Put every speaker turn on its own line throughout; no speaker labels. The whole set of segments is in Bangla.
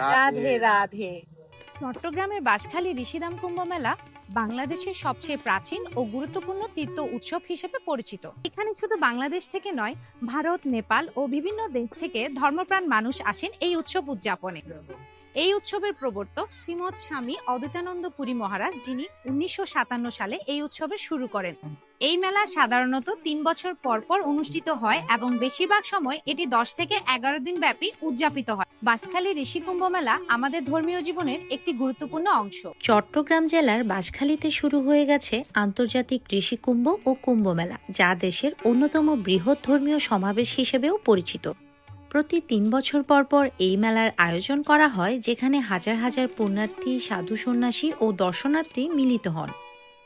রাধে। রাধে
চট্টগ্রামের বাঁশখালী ঋষিদাম কুম্ভ মেলা বাংলাদেশের সবচেয়ে প্রাচীন ও গুরুত্বপূর্ণ তীর্থ উৎসব হিসেবে পরিচিত। এখানে শুধু বাংলাদেশ থেকে নয়, ভারত, নেপাল ও বিভিন্ন দেশ থেকে ধর্মপ্রাণ মানুষ আসেন এই উৎসব উদযাপনে। এই উৎসবের প্রবর্তক শ্রীমৎ স্বামী অদ্বৈতানন্দ পুরী মহারাজ, যিনি উনিশশো সাতান্ন সালে এই উৎসবের শুরু করেন। এই মেলা সাধারণত তিন বছর পর পর অনুষ্ঠিত হয় এবং বেশিরভাগ সময় এটি দশ থেকে এগারো দিন ব্যাপী উদযাপিত হয়। বাঁশখালী ঋষি কুম্ভ মেলা আমাদের ধর্মীয় জীবনের একটি গুরুত্বপূর্ণ অংশ।
চট্টগ্রাম জেলার বাঁশখালীতে শুরু হয়ে গেছে আন্তর্জাতিক কৃষি কুম্ভ ও কুম্ভ মেলা যা দেশের অন্যতম বৃহৎ ধর্মীয় সমাবেশ হিসেবেও পরিচিত। প্রতি তিন বছর পর পর এই মেলার আয়োজন করা হয়, যেখানে হাজার হাজার পুণ্যার্থী, সাধু সন্ন্যাসী ও দর্শনার্থী মিলিত হন।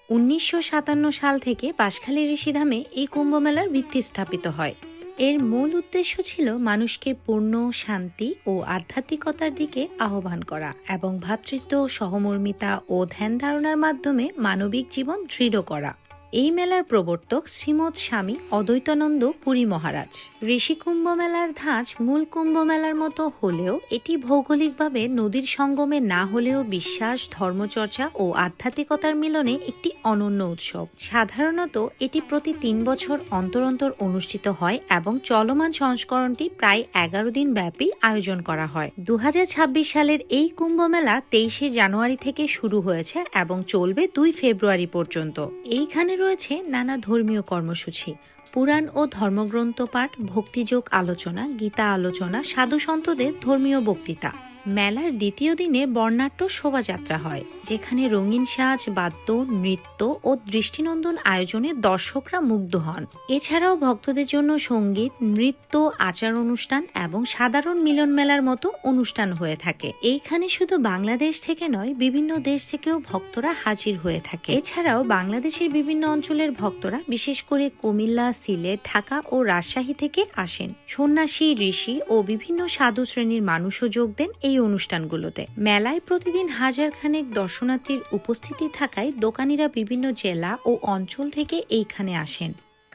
উনিশশো সাতান্ন সাল থেকে বাঁশখালী ঋষিধামে এই কুম্ভ মেলার ভিত্তি স্থাপিত হয়। এর মূল উদ্দেশ্য ছিল মানুষকে পূর্ণ শান্তি ও আধ্যাত্মিকতার দিকে আহ্বান করা এবং ভ্রাতৃত্ব সহমর্মিতা ও ধ্যান ধারণার মাধ্যমে মানবিক জীবন দৃঢ় করা। এই মেলার প্রবর্তক শ্রীমৎ স্বামী অদ্বৈতানন্দ পুরী মহারাজ। ঋষি কুম্ভ মেলার ধাঁচ মূল কুম্ভ মেলার মতো হলেও এটি ভৌগোলিকভাবে নদীর সঙ্গমে না হলেও বিশ্বাস, ধর্মচর্চা ও আধ্যাত্মিকতার মিলনে একটি অনন্য উৎসব। সাধারণত এটি প্রতি তিন বছর অন্তর অন্তর অনুষ্ঠিত হয় এবং চলমান সংস্করণটি প্রায় এগারো দিন ব্যাপী আয়োজন করা হয়। দু হাজার ছাব্বিশ সালের এই কুম্ভ মেলা তেইশে জানুয়ারি থেকে শুরু হয়েছে এবং চলবে দুই ফেব্রুয়ারি পর্যন্ত। এইখানে রয়েছে নানা ধর্মীয় কর্মসূচি। পুরাণ ও ধর্মগ্রন্থ পাঠ, ভক্তিযোগ আলোচনা, গীতা আলোচনা সাধু সন্তদের ধর্মীয় বক্তৃতা। মেলার দ্বিতীয় দিনে বর্ণাঢ্য শোভাযাত্রা হয়, যেখানে রঙিন সাজ, বাদ্য, নৃত্য ও দৃষ্টিনন্দন আয়োজনে দর্শকরা মুগ্ধ হন। এছাড়াও ভক্তদের জন্য সংগীত, নৃত্য, আচার অনুষ্ঠান এবং সাধারণ মিলন মেলার মতো অনুষ্ঠান হয়ে থাকে। এইখানে শুধু বাংলাদেশ থেকে নয়, বিভিন্ন দেশ থেকেও ভক্তরা হাজির হয়ে থাকে। এছাড়াও বাংলাদেশের বিভিন্ন অঞ্চলের ভক্তরা, বিশেষ করে কুমিল্লা সিলেট, ঢাকা ও রাজশাহী থেকে আসেন। সন্ন্যাসী, ঋষি ও বিভিন্ন সাধু শ্রেণির মানুষও যোগ দেন এই অনুষ্ঠানগুলোতে। মেলায় প্রতিদিন হাজার খানেক দর্শনার্থীর উপস্থিতি থাকায় দোকানিরা বিভিন্ন জেলা ও অঞ্চল থেকে এইখানে আসেন।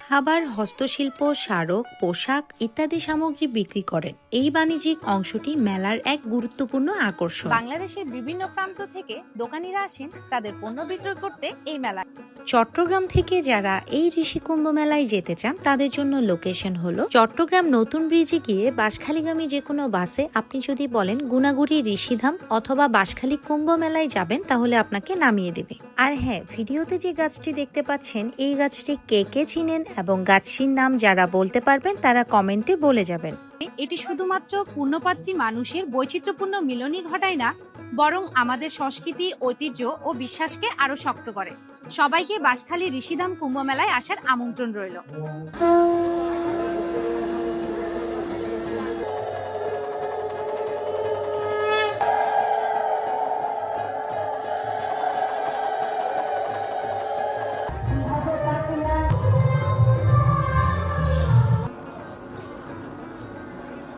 খাবার হস্তশিল্প স্মারক পোশাক ইত্যাদি সামগ্রী বিক্রি করেন। এই বাণিজ্যিক অংশটি মেলার এক গুরুত্বপূর্ণ আকর্ষণ।
বাংলাদেশের বিভিন্ন প্রান্ত থেকে দোকানিরা আসেন তাদের পণ্য বিক্রয় করতে এই মেলায়।
চট্টগ্রাম থেকে যারা এই ঋষি কুম্ভ মেলায় যেতে চান তাদের জন্য লোকেশন হলো চট্টগ্রাম নতুন ব্রিজে গিয়ে বাঁশখালীগামী যে কোনো বাসে আপনি যদি বলেন গুনাগুড়ি ঋষিধাম অথবা বাঁশখালী কুম্ভ মেলায় যাবেন তাহলে আপনাকে নামিয়ে দেবে। আর হ্যাঁ ভিডিওতে যে গাছটি দেখতে পাচ্ছেন এই গাছটি কে কে চিনেন এবং গাছটির নাম যারা বলতে পারবেন, তারা কমেন্টে বলে যাবেন।
এটি শুধুমাত্র পূর্ণপাত্রী মানুষের বৈচিত্র্যপূর্ণ মিলনই ঘটায় না, বরং আমাদের সংস্কৃতি, ঐতিহ্য ও বিশ্বাসকে আরও শক্ত করে। সবাইকে বাসখালী ঋষিধাম কুম্ভ মেলায় আসার আমন্ত্রণ রইল।